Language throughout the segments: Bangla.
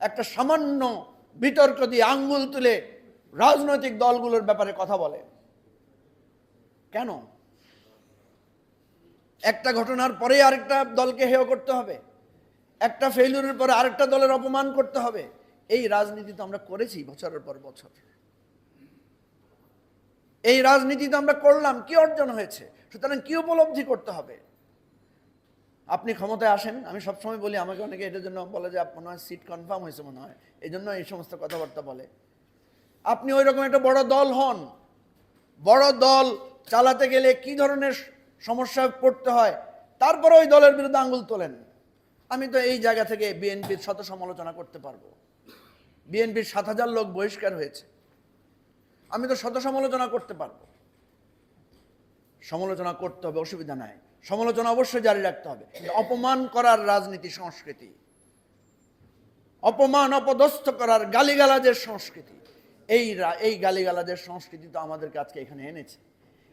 একটা সামান্য বিতর্ক দিয়ে আঙ্গুল তুলে রাজনৈতিক দলগুলোর ব্যাপারে কথা বলে। কেন? একটা ঘটনার পরে আরেকটা দলকে হেয় করতে হবে। একটা ফেইলুরের পরে আরেকটা দলের অপমান করতে হবে। এই রাজনীতি তো আমরা করেছি বছরের পর বছর। এই রাজনীতি তো আমরা করলাম, কি অর্জন হয়েছে? সুতরাং কি উপলব্ধি করতে হবে? আপনি ক্ষমতায় আসেন, আমি সবসময় বলি, আমাকে অনেকে এটার জন্য বলে যে, মনে হয় সিট কনফার্ম হয়েছে মনে হয়। এই জন্য এই সমস্ত কথাবার্তা বলে। আপনি ওই রকম একটা বড় দল হন। বড় দল চালাতে গেলে কি ধরনের সমস্যায় পড়তে হয়, তারপরে ওই দলের বিরুদ্ধে আঙ্গুল তোলেন। আমি তো এই জায়গা থেকে বিএনপির শত সমালোচনা করতে পারব। বিএনপির সাত হাজার লোক বহিষ্কার হয়েছে। আমি তো শত সমালোচনা করতে পারব। সমালোচনা করতে হবে, অসুবিধা নাই। সমালোচনা অবশ্যই জারি রাখতে হবে। অপমান করার রাজনীতি, সংস্কৃতি। অপমান, অপদস্থ করার গালিগালাজের সংস্কৃতি। এই এই গালিগালাজের সংস্কৃতি তো আমাদেরকে আজকে এখানে এনেছে।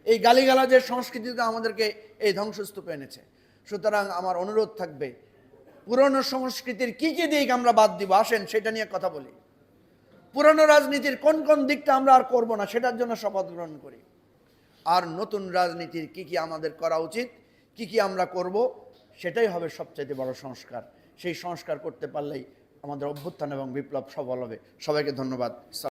এই গালিগালাজের সংস্কৃতি তো আমাদেরকে এই ধ্বংসস্তূপে এনেছে। সুতরাং আমার অনুরোধ থাকবে, পুরনো সংস্কৃতির কি কি দিক আমরা বাদ দিব? আসেন, সেটা নিয়ে কথা বলি। পুরনো রাজনীতির কোন কোন দিকটা আমরা আর করব না, সেটার জন্য শপথ গ্রহণ করি। আর নতুন রাজনীতির কি কি আমাদের করা উচিত? কি কি আমরা করব, সেটাই হবে সবচাইতে বড় সংস্কার। সেই সংস্কার করতে পারলেই আমাদের অভ্যুত্থান এবং বিপ্লব সফল হবে। সবাইকে ধন্যবাদ।